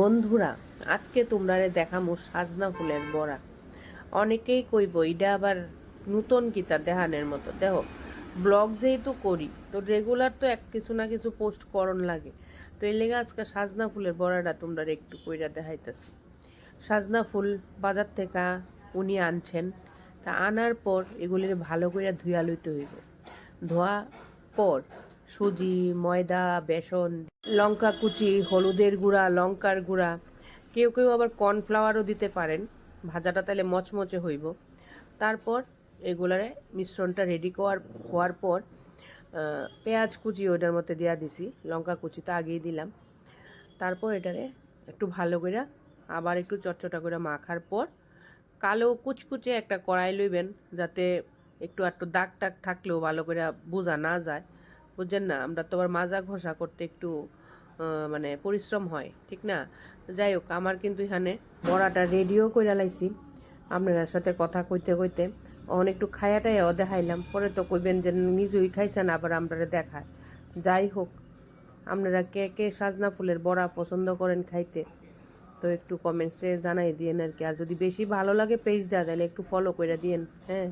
বন্ধুরা, আজকে তোমরা দেখামো সাজনা ফুলের বড়া। অনেকেই কইব এটা আবার নূতন কিতা দেহানের মতো? দেখো, ব্লগ যেহেতু করি, তো রেগুলার তো এক কিছু না কিছু পোস্ট করণ লাগে। তো এই লেগে আজকে সাজনা ফুলের বড়াটা তোমরা একটু কইরা দেখাইতেছি। সাজনা ফুল বাজার থেকে উনি আনছেন, তা আনার পর এগুলির ভালো করে ধুয়া লইতে হইব। ধোয়া পর সুজি, ময়দা, বেসন, লঙ্কা কুচি, হলুদের গুঁড়া, লঙ্কার গুঁড়া। কেউ কেউ আবার কর্নফ্লাওয়ারও দিতে পারেন। ভাজাটা তাহলে মচমচে হইব। তারপর এগুলারে মিশ্রণটা রেডি করার হওয়ার পর পেঁয়াজ কুচি ওটার মধ্যে দেওয়া দিছি। লঙ্কা কুচি তো আগেই দিলাম। তারপর এটারে একটু ভালো করে আবার একটু চটচটা করে মাখার পর, কালো কুচকুচে একটা কড়াই লইবেন, যাতে একটু একটু দাগ টাগ থাকলেও ভালো করে বোঝা না যায়। বুঝছেন না? আমরা তো আবার মাজা ঘষা করতে একটু মানে পরিশ্রম হয়, ঠিক না? যাই হোক, আমার কিন্তু এখানে বড়াটা রেডিও করে লাইছি। আপনার সাথে কথা কইতে কইতে অন একটু খায়াটাইও দেখাইলাম। পরে তো কইবেন যে নিজেই খাইছেন, আবার আমরা দেখায়। যাই হোক, আপনারা কে কে সাজনা ফুলের বড়া পছন্দ করেন খাইতে, তো একটু কমেন্টসে জানাই দিয়েন আর কি। আর যদি বেশি ভালো লাগে পেজটা তাহলে একটু ফলো করে দিয়েন হ্যাঁ?